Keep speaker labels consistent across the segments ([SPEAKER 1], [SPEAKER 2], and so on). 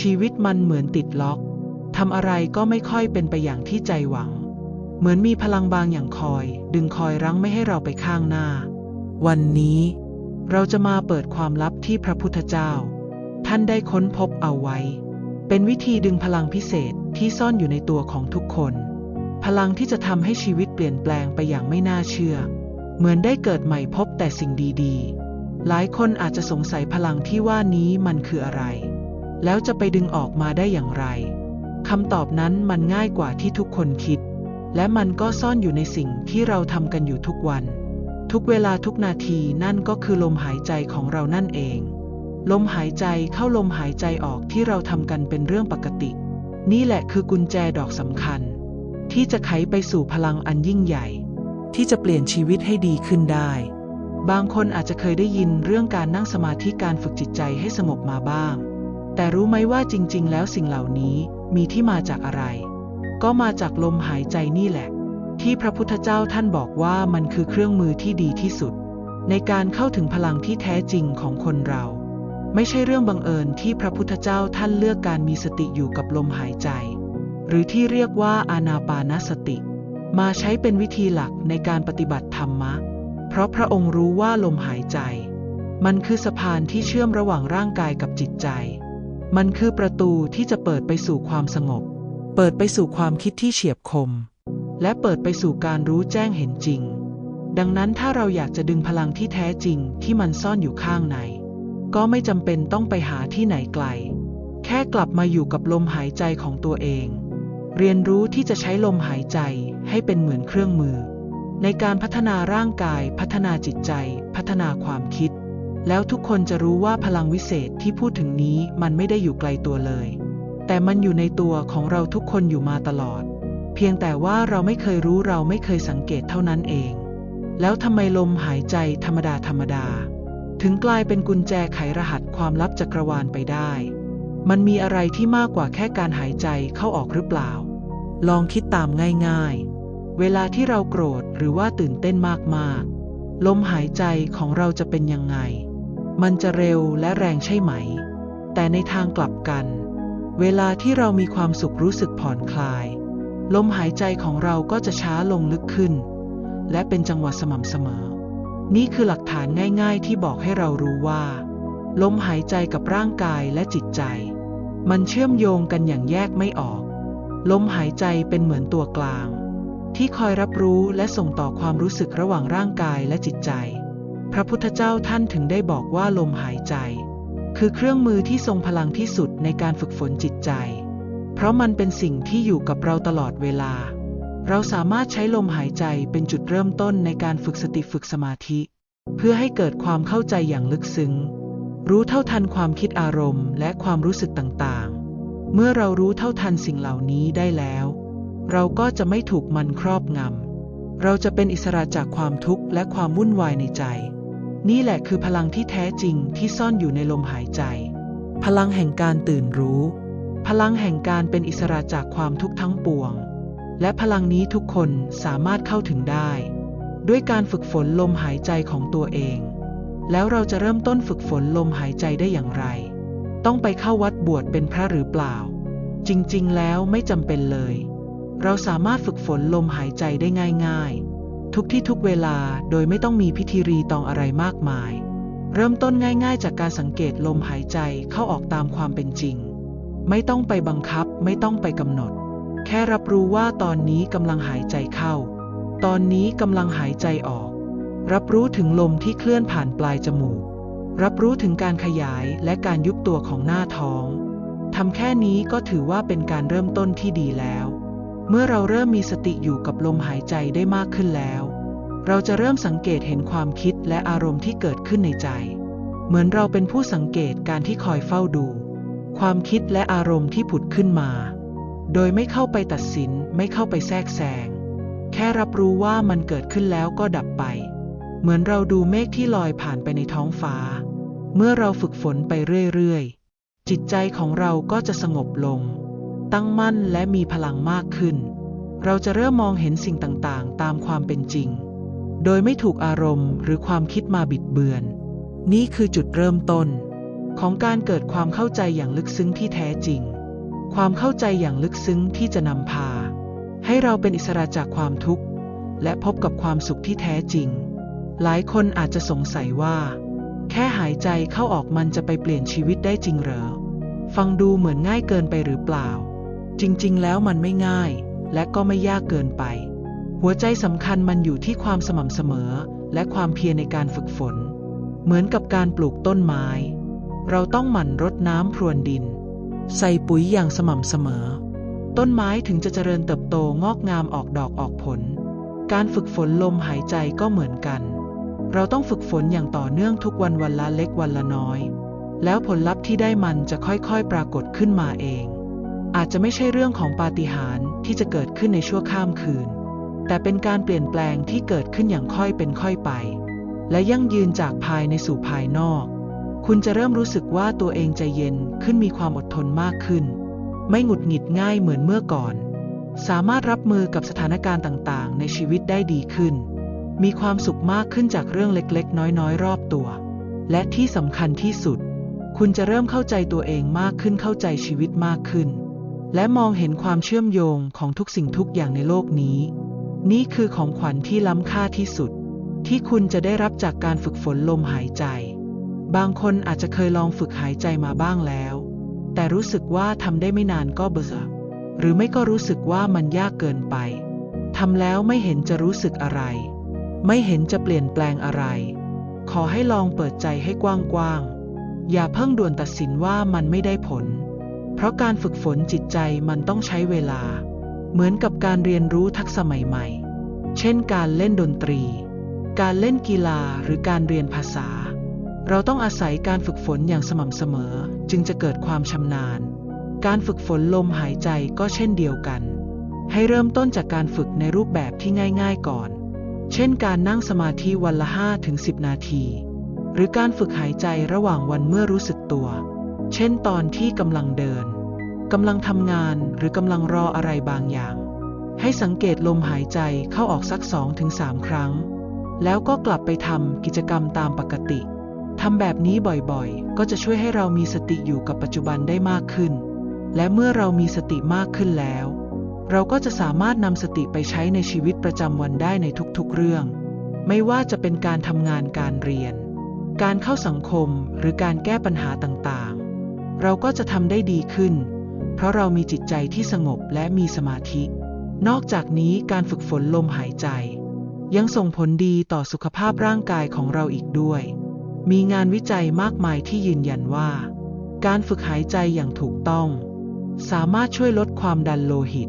[SPEAKER 1] ชีวิตมันเหมือนติดล็อก ทำอะไรก็ไม่ค่อยเป็นไปอย่างที่ใจหวัง เหมือนมีพลังบางอย่างคอย ดึงคอยรั้งไม่ให้เราไปข้างหน้า วันนี้ เราจะมาเปิดความลับที่พระพุทธเจ้า ท่านได้ค้นพบเอาไว้ เป็นวิธีดึงพลังพิเศษที่ซ่อนอยู่ในตัวของทุกคน พลังที่จะทำให้ชีวิตเปลี่ยนแปลงไปอย่างไม่น่าเชื่อ เหมือนได้เกิดใหม่พบแต่สิ่งดีๆ หลายคนอาจจะสงสัยพลังที่ว่านี้มันคืออะไร แล้วจะไปดึงออกมาได้อย่างไรคำตอบนั้นมันง่ายกว่าที่ทุกคนคิด และมันก็ซ่อนอยู่ในสิ่งที่เราทำกันอยู่ทุกวัน ทุกเวลาทุกนาทีนั่นก็คือลมหายใจของเรานั่นเอง ลมหายใจเข้าลมหายใจออกที่เราทำกันเป็นเรื่องปกติ นี่แหละคือกุญแจดอกสำคัญ ที่จะไขไปสู่พลังอันยิ่งใหญ่ ที่จะเปลี่ยนชีวิตให้ดีขึ้นได้ บางคนอาจจะเคยได้ยินเรื่องการนั่งสมาธิการฝึกจิตใจให้สงบมาบ้าง แต่รู้ไหมว่าจริง ๆ แล้วสิ่งเหล่านี้มีที่มาจากอะไร ก็มาจากลมหายใจนี่แหละ ที่พระพุทธเจ้าท่านบอกว่ามันคือเครื่องมือที่ดีที่สุด ในการเข้าถึงพลังที่แท้จริงของคนเรา ไม่ใช่เรื่องบังเอิญที่พระพุทธเจ้าท่านเลือกการมีสติอยู่กับลมหายใจ หรือที่เรียกว่าอานาปานสติ มาใช้เป็นวิธีหลักในการปฏิบัติธรรมะ เพราะพระองค์รู้ว่าลมหายใจ มันคือสะพานที่เชื่อมระหว่างร่างกายกับจิตใจ มันคือประตูที่จะเปิดไปสู่ความสงบ เปิดไปสู่ความคิดที่เฉียบคม และเปิดไปสู่การรู้แจ้งเห็นจริง ดังนั้นถ้าเราอยากจะดึงพลังที่แท้จริงที่มันซ่อนอยู่ข้างใน ก็ไม่จำเป็นต้องไปหาที่ไหนไกล แค่กลับมาอยู่กับลมหายใจของตัวเอง เรียนรู้ที่จะใช้ลมหายใจให้เป็นเหมือนเครื่องมือ ในการพัฒนาร่างกาย พัฒนาจิตใจ พัฒนาความคิด แล้วทุกคนจะรู้ว่าพลังวิเศษที่พูดถึงนี้มันไม่ได้อยู่ไกลตัวเลย แต่มันอยู่ในตัวของเราทุกคนอยู่มาตลอด เพียงแต่ว่าเราไม่เคยรู้เราไม่เคยสังเกตเท่านั้นเอง แล้วทำไมลมหายใจธรรมดาธรรมดา ถึงกลายเป็นกุญแจไขรหัสความลับจักรวาลไปได้ มันมีอะไรที่มากกว่าแค่การหายใจเข้าออกหรือเปล่า ลองคิดตามง่ายๆ เวลาที่เราโกรธหรือว่าตื่นเต้นมากๆ ลมหายใจของเราจะเป็นยังไง มันจะเร็วและแรงใช่ไหม แต่ในทางกลับกัน เวลาที่เรามีความสุขรู้สึกผ่อนคลาย ลมหายใจของเราก็จะช้าลงลึกขึ้น และเป็นจังหวะสม่ำเสมอ นี่คือหลักฐานง่าย ๆ ที่บอกให้เรารู้ว่า ลมหายใจกับร่างกายและจิตใจ มันเชื่อมโยงกันอย่างแยกไม่ออก ลมหายใจเป็นเหมือนตัวกลาง ที่คอยรับรู้และส่งต่อความรู้สึกระหว่างร่างกายและจิตใจ พระพุทธเจ้าท่านถึงได้บอกว่าลมหายใจ คือเครื่องมือที่ทรงพลังที่สุดในการฝึกฝนจิตใจ เพราะมันเป็นสิ่งที่อยู่กับเราตลอดเวลา เราสามารถใช้ลมหายใจเป็นจุดเริ่มต้นในการฝึกสติฝึกสมาธิ เพื่อให้เกิดความเข้าใจอย่างลึกซึ้ง รู้เท่าทันความคิดอารมณ์ และความรู้สึกต่างๆ เมื่อเรารู้เท่าทันสิ่งเหล่านี้ได้แล้ว เราก็จะไม่ถูกมันครอบงำเราจะเป็นอิสระจากความทุกข์และความวุ่นวายในใจ นี่แหละคือพลังที่แท้จริงที่ซ่อนอยู่ในลมหายใจ พลังแห่งการตื่นรู้ พลังแห่งการเป็นอิสระจากความทุกข์ทั้งปวง และพลังนี้ทุกคนสามารถเข้าถึงได้ ด้วยการฝึกฝนลมหายใจของตัวเอง แล้วเราจะเริ่มต้นฝึกฝนลมหายใจได้อย่างไร ต้องไปเข้าวัดบวชเป็นพระหรือเปล่า จริงๆ แล้วไม่จำเป็นเลย เราสามารถฝึกฝนลมหายใจได้ง่าย ๆ ทุกที่ทุกเวลาโดยไม่ต้องมีพิธีรีตองอะไรมากมาย เริ่มต้นง่ายๆ จากการสังเกตลมหายใจเข้าออกตามความเป็นจริง ไม่ต้องไปบังคับไม่ต้องไปกำหนด แค่รับรู้ว่าตอนนี้กำลังหายใจเข้า ตอนนี้กำลังหายใจออก รับรู้ถึงลมที่เคลื่อนผ่านปลายจมูก รับรู้ถึงการขยายและการยุบตัวของหน้าท้องทำแค่นี้ก็ถือว่าเป็นการเริ่มต้นที่ดีแล้ว เมื่อเราเริ่มมีสติอยู่กับลมหายใจได้มากขึ้นแล้ว เราจะเริ่มสังเกตเห็นความคิดและอารมณ์ที่เกิดขึ้นในใจ เหมือนเราเป็นผู้สังเกตการที่คอยเฝ้าดู ความคิดและอารมณ์ที่ผุดขึ้นมา โดยไม่เข้าไปตัดสินไม่เข้าไปแทรกแซงแค่รับรู้ว่ามันเกิดขึ้นแล้วก็ดับไป เหมือนเราดูเมฆที่ลอยผ่านไปในท้องฟ้า เมื่อเราฝึกฝนไปเรื่อยๆจิตใจของเราก็จะสงบลง ตั้งมั่นและมีพลังมากขึ้น เราจะเริ่มมองเห็นสิ่งต่างๆ ตามความเป็นจริง โดยไม่ถูกอารมณ์หรือความคิดมาบิดเบือน นี่คือจุดเริ่มต้น ของการเกิดความเข้าใจอย่างลึกซึ้งที่แท้จริง ความเข้าใจอย่างลึกซึ้งที่จะนำพา ให้เราเป็นอิสระจากความทุกข์ และพบกับความสุขที่แท้จริง หลายคนอาจจะสงสัยว่า แค่หายใจเข้าออกมันจะไปเปลี่ยนชีวิตได้จริงเหรอฟังดูเหมือนง่ายเกินไปหรือเปล่า จริงๆ แล้วมันไม่ง่าย และก็ไม่ยากเกินไป หัวใจสำคัญมันอยู่ที่ความสม่ำเสมอ และความเพียรในการฝึกฝน เหมือนกับการปลูกต้นไม้ เราต้องหมั่นรดน้ำพรวนดิน ใส่ปุ๋ยอย่างสม่ำเสมอ ต้นไม้ถึงจะเจริญเติบโตงอกงามออกดอกออกผล การฝึกฝนลมหายใจก็เหมือนกัน เราต้องฝึกฝนอย่างต่อเนื่องทุกวันวันละเล็กวันละน้อย แล้วผลลัพธ์ที่ได้มันจะค่อยๆ ปรากฏขึ้นมาเอง อาจจะไม่ใช่เรื่องของปาฏิหาริย์ที่จะเกิดขึ้นในชั่วข้ามคืน แต่เป็นการเปลี่ยนแปลงที่เกิดขึ้นอย่างค่อยเป็นค่อยไป และยั่งยืนจากภายในสู่ภายนอก คุณจะเริ่มรู้สึกว่าตัวเองใจเย็นขึ้นมีความอดทนมากขึ้น ไม่หงุดหงิดง่ายเหมือนเมื่อก่อน สามารถรับมือกับสถานการณ์ต่างๆ ในชีวิตได้ดีขึ้น มีความสุขมากขึ้นจากเรื่องเล็กๆ น้อยๆ รอบตัว และที่สำคัญที่สุด คุณจะเริ่มเข้าใจตัวเองมากขึ้นเข้าใจชีวิตมากขึ้น และมองเห็นความเชื่อมโยงของทุกสิ่งทุกอย่างในโลกนี้ นี่คือของขวัญที่ล้ำค่าที่สุด ที่คุณจะได้รับจากการฝึกฝนลมหายใจ บางคนอาจจะเคยลองฝึกหายใจมาบ้างแล้ว แต่รู้สึกว่าทำได้ไม่นานก็เบื่อหรือไม่ก็รู้สึกว่ามันยากเกินไปทำแล้วไม่เห็นจะรู้สึกอะไร ไม่เห็นจะเปลี่ยนแปลงอะไร ขอให้ลองเปิดใจให้กว้างๆ อย่าเพิ่งด่วนตัดสินว่ามันไม่ได้ผล เพราะการฝึกฝนจิตใจมันต้องใช้เวลา เหมือนกับการเรียนรู้ทักษะใหม่ๆ เช่นการเล่นดนตรี การเล่นกีฬาหรือการเรียนภาษา เราต้องอาศัยการฝึกฝนอย่างสม่ำเสมอจึงจะเกิดความชำนาญ การฝึกฝนลมหายใจก็เช่นเดียวกัน ให้เริ่มต้นจากการฝึกในรูปแบบที่ง่าย ๆก่อน เช่นการนั่งสมาธิวันละ5ถึง10 นาที หรือการฝึกหายใจระหว่างวันเมื่อรู้สึกตัว เช่นตอนที่กำลังเดินกำลังทำงานหรือกำลังรออะไรบางอย่าง ให้สังเกตลมหายใจเข้าออกสัก2-3ครั้ง แล้วก็กลับไปทำกิจกรรมตามปกติทำแบบนี้บ่อยๆ ก็จะช่วยให้เรามีสติอยู่กับปัจจุบันได้มากขึ้น และเมื่อเรามีสติมากขึ้นแล้ว เราก็จะสามารถนำสติไปใช้ในชีวิตประจำวันได้ในทุกๆเรื่อง ไม่ว่าจะเป็นการทำงานการเรียน การเข้าสังคมหรือการแก้ปัญหาต่างๆ เราก็จะทำได้ดีขึ้น เพราะเรามีจิตใจที่สงบและมีสมาธิ นอกจากนี้การฝึกฝนลมหายใจ ยังส่งผลดีต่อสุขภาพร่างกายของเราอีกด้วย มีงานวิจัยมากมายที่ยืนยันว่า การฝึกหายใจอย่างถูกต้อง สามารถช่วยลดความดันโลหิต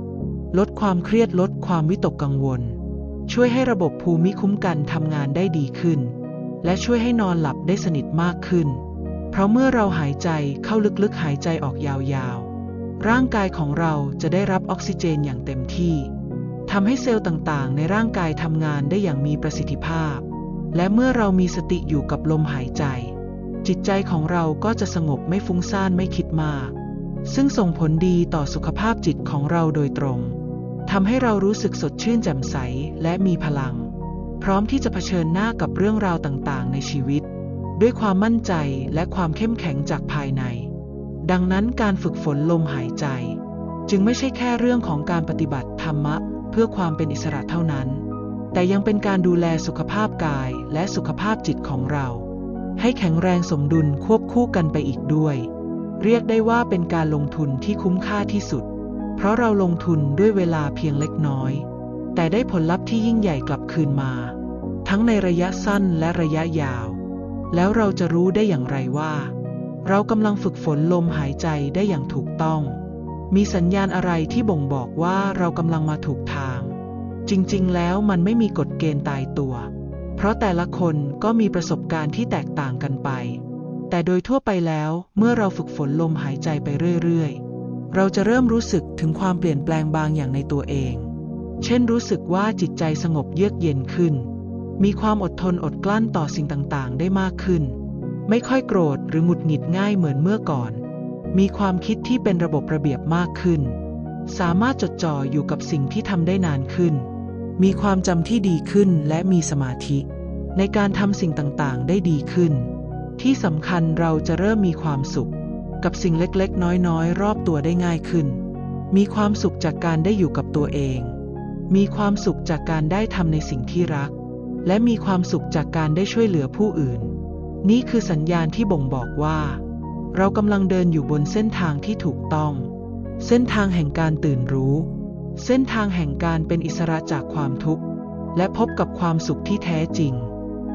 [SPEAKER 1] ลดความเครียดลดความวิตกกังวล ช่วยให้ระบบภูมิคุ้มกันทำงานได้ดีขึ้น และช่วยให้นอนหลับได้สนิทมากขึ้น เพราะเมื่อเราหายใจเข้าลึกๆหายใจออกยาวๆ ร่างกายของเราจะได้รับออกซิเจนอย่างเต็มที่ทำให้เซลล์ต่างๆ ในร่างกายทำงานได้อย่างมีประสิทธิภาพ และเมื่อเรามีสติอยู่กับลมหายใจ จิตใจของเราก็จะสงบไม่ฟุ้งซ่านไม่คิดมาก ซึ่งส่งผลดีต่อสุขภาพจิตของเราโดยตรงทำให้เรารู้สึกสดชื่นแจ่มใสและมีพลัง พร้อมที่จะเผชิญหน้ากับเรื่องราวต่างๆ ในชีวิต ด้วยความมั่นใจและความเข้มแข็งจากภายใน ดังนั้นการฝึกฝนลมหายใจ จึงไม่ใช่แค่เรื่องของการปฏิบัติธรรมะ เพื่อความเป็นอิสระเท่านั้น แต่ยังเป็นการดูแลสุขภาพกายและสุขภาพจิตของเรา ให้แข็งแรงสมดุลควบคู่กันไปอีกด้วย เรียกได้ว่าเป็นการลงทุนที่คุ้มค่าที่สุด เพราะเราลงทุนด้วยเวลาเพียงเล็กน้อย แต่ได้ผลลัพธ์ที่ยิ่งใหญ่กลับคืนมา ทั้งในระยะสั้นและระยะยาว แล้วเราจะรู้ได้อย่างไรว่า เรากำลังฝึกฝนลมหายใจได้อย่างถูกต้อง มีสัญญาณอะไรที่บ่งบอกว่าเรากำลังมาถูกทาง จริงๆ แล้วมันไม่มีกฎเกณฑ์ตายตัว เพราะแต่ละคนก็มีประสบการณ์ที่แตกต่างกันไป แต่โดยทั่วไปแล้วเมื่อเราฝึกฝนลมหายใจไปเรื่อยๆ เราจะเริ่มรู้สึกถึงความเปลี่ยนแปลงบางอย่างในตัวเอง เช่นรู้สึกว่าจิตใจสงบเยือกเย็นขึ้น มีความอดทนอดกลั้นต่อสิ่งต่างๆ ได้มากขึ้น ไม่ค่อยโกรธหรือหงุดหงิดง่ายเหมือนเมื่อก่อน มีความคิดที่เป็นระบบระเบียบมากขึ้น สามารถจดจ่ออยู่กับสิ่งที่ทำได้นานขึ้น มีความจำที่ดีขึ้นและมีสมาธิ ในการทำสิ่งต่างๆ ได้ดีขึ้น ที่สำคัญเราจะเริ่มมีความสุข กับสิ่งเล็กๆ น้อยๆ รอบตัวได้ง่ายขึ้น มีความสุขจากการได้อยู่กับตัวเอง มีความสุขจากการได้ทำในสิ่งที่รัก และมีความสุขจากการได้ช่วยเหลือผู้อื่น นี่คือสัญญาณที่บ่งบอกว่า เรากำลังเดินอยู่บนเส้นทางที่ถูกต้อง เส้นทางแห่งการตื่นรู้ เส้นทางแห่งการเป็นอิสระจากความทุกข์ และพบกับความสุขที่แท้จริง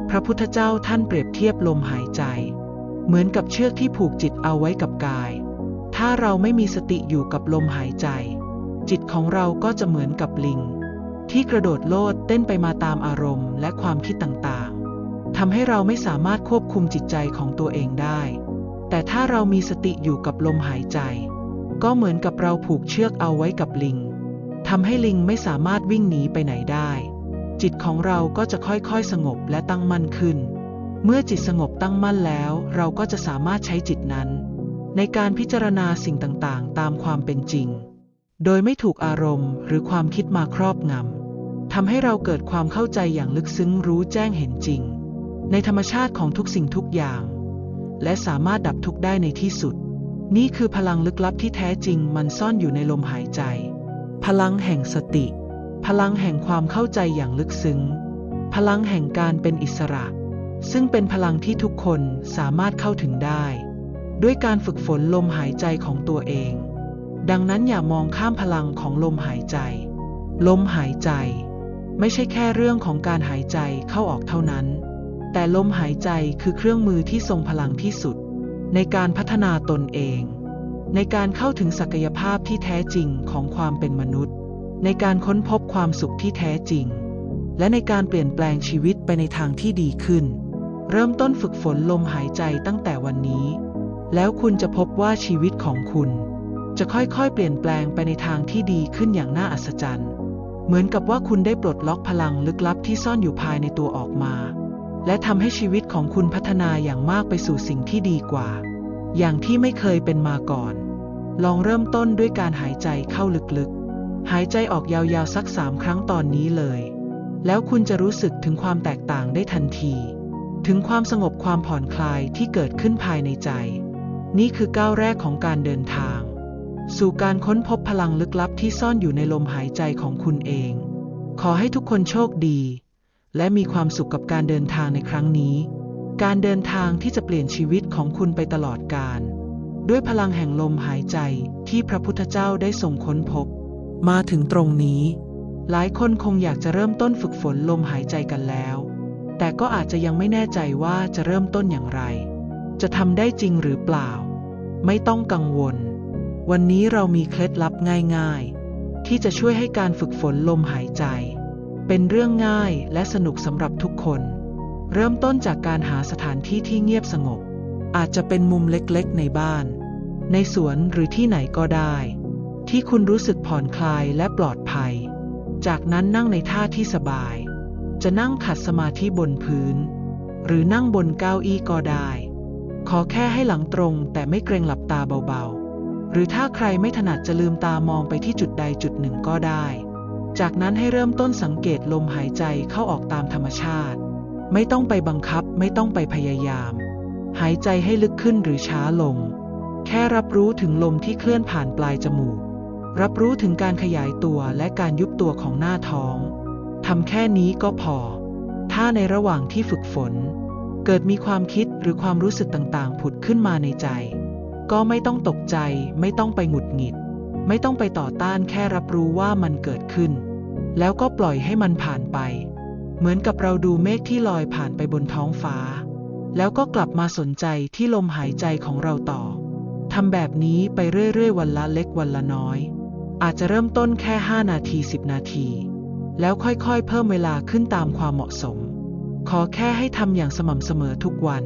[SPEAKER 1] พระพุทธเจ้าท่านเปรียบเทียบลมหายใจ เหมือนกับเชือกที่ผูกจิตเอาไว้กับกาย ถ้าเราไม่มีสติอยู่กับลมหายใจ จิตของเราก็จะเหมือนกับลิง ที่กระโดดโลดเต้นไปมาตามอารมณ์และความคิดต่างๆทำให้เราไม่สามารถควบคุมจิตใจของตัวเองได้ แต่ถ้าเรามีสติอยู่กับลมหายใจ ก็เหมือนกับเราผูกเชือกเอาไว้กับลิงทำให้ลิงไม่สามารถวิ่งหนีไปไหนได้ จิตของเราก็จะค่อยๆสงบและตั้งมั่นขึ้น เมื่อจิตสงบตั้งมั่นแล้ว เราก็จะสามารถใช้จิตนั้น ในการพิจารณาสิ่งต่างๆ ตามความเป็นจริง โดยไม่ถูกอารมณ์หรือความคิดมาครอบงำ ทำให้เราเกิดความเข้าใจอย่างลึกซึ้งรู้แจ้งเห็นจริง ในธรรมชาติของทุกสิ่งทุกอย่าง และสามารถดับทุกได้ในที่สุด นี่คือพลังลึกลับที่แท้จริงมันซ่อนอยู่ในลมหายใจ พลังแห่งสติ พลังแห่งความเข้าใจอย่างลึกซึ้ง พลังแห่งการเป็นอิสระ ซึ่งเป็นพลังที่ทุกคนสามารถเข้าถึงได้ ด้วยการฝึกฝนลมหายใจของตัวเอง ดังนั้นอย่ามองข้ามพลังของลมหายใจ ลมหายใจ ไม่ใช่แค่เรื่องของการหายใจเข้าออกเท่านั้น แต่ลมหายใจคือเครื่องมือที่ทรงพลังที่สุด ในการพัฒนาตนเอง ในการเข้าถึงศักยภาพที่แท้จริงของความเป็นมนุษย์ ในการค้นพบความสุขที่แท้จริง และในการเปลี่ยนแปลงชีวิตไปในทางที่ดีขึ้น เริ่มต้นฝึกฝนลมหายใจตั้งแต่วันนี้ แล้วคุณจะพบว่าชีวิตของคุณ จะค่อยๆ เปลี่ยนแปลงไปในทางที่ดีขึ้นอย่างน่าอัศจรรย์ เหมือนกับว่าคุณได้ปลดล็อกพลังลึกลับที่ซ่อนอยู่ภายในตัวออกมา และทำให้ชีวิตของคุณพัฒนาอย่างมากไปสู่สิ่งที่ดีกว่า อย่างที่ไม่เคยเป็นมาก่อน ลองเริ่มต้นด้วยการหายใจเข้าลึกๆ หายใจออกยาวๆสักสามครั้งตอนนี้เลย แล้วคุณจะรู้สึกถึงความแตกต่างได้ทันที ถึงความสงบความผ่อนคลายที่เกิดขึ้นภายในใจ นี่คือก้าวแรกของการเดินทาง สู่การค้นพบพลังลึกลับที่ซ่อนอยู่ในลมหายใจของคุณเอง ขอให้ทุกคนโชคดี และมีความสุขกับการเดินทางในครั้งนี้ การเดินทางที่จะเปลี่ยนชีวิตของคุณไปตลอดกาลด้วยพลังแห่งลมหายใจที่พระพุทธเจ้าได้ทรงค้นพบ มาถึงตรงนี้ หลายคนคงอยากจะเริ่มต้นฝึกฝนลมหายใจกันแล้ว แต่ก็อาจจะยังไม่แน่ใจว่าจะเริ่มต้นอย่างไร จะทำได้จริงหรือเปล่า ไม่ต้องกังวล วันนี้เรามีเคล็ดลับง่ายๆ ที่จะช่วยให้การฝึกฝนลมหายใจ เป็นเรื่องง่ายและสนุกสำหรับทุกคน เริ่มต้นจากการหาสถานที่ที่เงียบสงบ อาจจะเป็นมุมเล็กๆ ในบ้าน ในสวนหรือที่ไหนก็ได้ ที่คุณรู้สึกผ่อนคลายและปลอดภัย จากนั้นนั่งในท่าที่สบาย จะนั่งขัดสมาธิบนพื้น หรือนั่งบนเก้าอี้ก็ได้ ขอแค่ให้หลังตรงแต่ไม่เกรงหลับตาเบาๆ หรือถ้าใครไม่ถนัดจะลืมตามองไปที่จุดใดจุดหนึ่งก็ได้ จากนั้นให้เริ่มต้นสังเกตลมหายใจเข้าออกตามธรรมชาติ ไม่ต้องไปบังคับไม่ต้องไปพยายาม หายใจให้ลึกขึ้นหรือช้าลง แค่รับรู้ถึงลมที่เคลื่อนผ่านปลายจมูก รับรู้ถึงการขยายตัวและการยุบตัวของหน้าท้องทำแค่นี้ก็พอ ถ้าในระหว่างที่ฝึกฝน เกิดมีความคิดหรือความรู้สึกต่างๆ ผุดขึ้นมาในใจ ก็ไม่ต้องตกใจ ไม่ต้องไปหงุดหงิด ไม่ต้องไปต่อต้านแค่รับรู้ว่ามันเกิดขึ้น แล้วก็ปล่อยให้มันผ่านไป เหมือนกับเราดูเมฆที่ลอยผ่านไปบนท้องฟ้า แล้วก็กลับมาสนใจที่ลมหายใจของเราต่อทำแบบนี้ไปเรื่อยๆ วันละเล็กวันละน้อย อาจจะเริ่มต้นแค่ 5 นาที 10 นาที แล้วค่อยๆ เพิ่มเวลาขึ้นตามความเหมาะสม ขอแค่ให้ทำอย่างสม่ำเสมอทุกวัน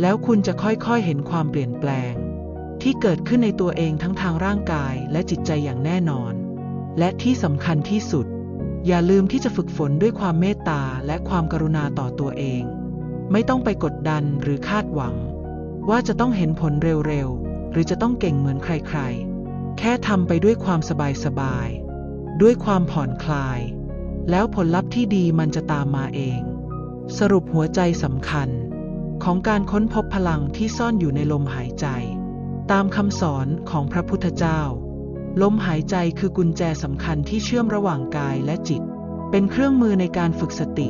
[SPEAKER 1] แล้วคุณจะค่อยๆ เห็นความเปลี่ยนแปลง ที่เกิดขึ้นในตัวเองทั้งทางร่างกายและจิตใจอย่างแน่นอน และที่สำคัญที่สุด อย่าลืมที่จะฝึกฝนด้วยความเมตตาและความกรุณาต่อตัวเอง ไม่ต้องไปกดดันหรือคาดหวัง ว่าจะต้องเห็นผลเร็วๆ หรือจะต้องเก่งเหมือนใครๆ แค่ทำไปด้วยความสบายๆ ด้วยความผ่อนคลาย แล้วผลลัพธ์ที่ดีมันจะตามมาเอง สรุปหัวใจสำคัญ ของการค้นพบพลังที่ซ่อนอยู่ในลมหายใจ ตามคำสอนของพระพุทธเจ้า ลมหายใจคือกุญแจสำคัญที่เชื่อมระหว่างกายและจิต เป็นเครื่องมือในการฝึกสติ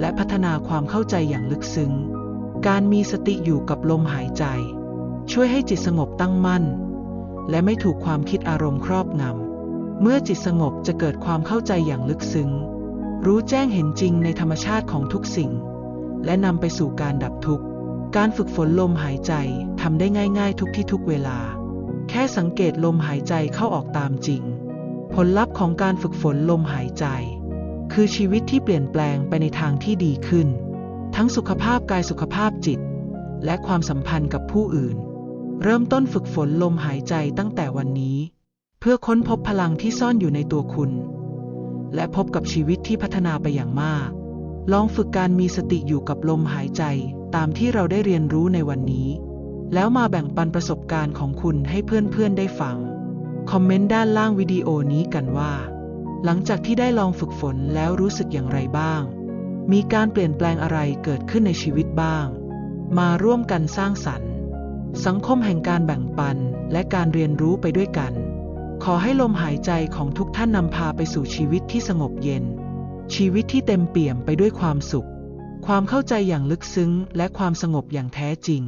[SPEAKER 1] และพัฒนาความเข้าใจอย่างลึกซึ้ง การมีสติอยู่กับลมหายใจ ช่วยให้จิตสงบตั้งมั่น และไม่ถูกความคิดอารมณ์ครอบงำ เมื่อจิตสงบจะเกิดความเข้าใจอย่างลึกซึ้ง รู้แจ้งเห็นจริงในธรรมชาติของทุกสิ่ง และนำไปสู่การดับทุกข์ การฝึกฝนลมหายใจทำได้ง่ายๆทุกที่ทุกเวลา แค่สังเกตลมหายใจเข้าออกตามจริง ผลลัพธ์ของการฝึกฝนลมหายใจ คือชีวิตที่เปลี่ยนแปลงไปในทางที่ดีขึ้น ทั้งสุขภาพกายสุขภาพจิต และความสัมพันธ์กับผู้อื่น เริ่มต้นฝึกฝนลมหายใจตั้งแต่วันนี้ เพื่อค้นพบพลังที่ซ่อนอยู่ในตัวคุณ และพบกับชีวิตที่พัฒนาไปอย่างมาก ลองฝึกการมีสติอยู่กับลมหายใจ ตามที่เราได้เรียนรู้ในวันนี้ แล้วมาแบ่งปันประสบการณ์ของคุณให้เพื่อนๆได้ฟัง คอมเมนต์ด้านล่างวิดีโอนี้กันว่า หลังจากที่ได้ลองฝึกฝนแล้วรู้สึกอย่างไรบ้าง มีการเปลี่ยนแปลงอะไรเกิดขึ้นในชีวิตบ้าง มาร่วมกันสร้างสรรค์ สังคมแห่งการแบ่งปันและการเรียนรู้ไปด้วยกัน ขอให้ลมหายใจของทุกท่านนำพาไปสู่ชีวิตที่สงบเย็น ชีวิตที่เต็มเปี่ยมไปด้วยความสุข ความเข้าใจอย่างลึกซึ้งและความสงบอย่างแท้จริง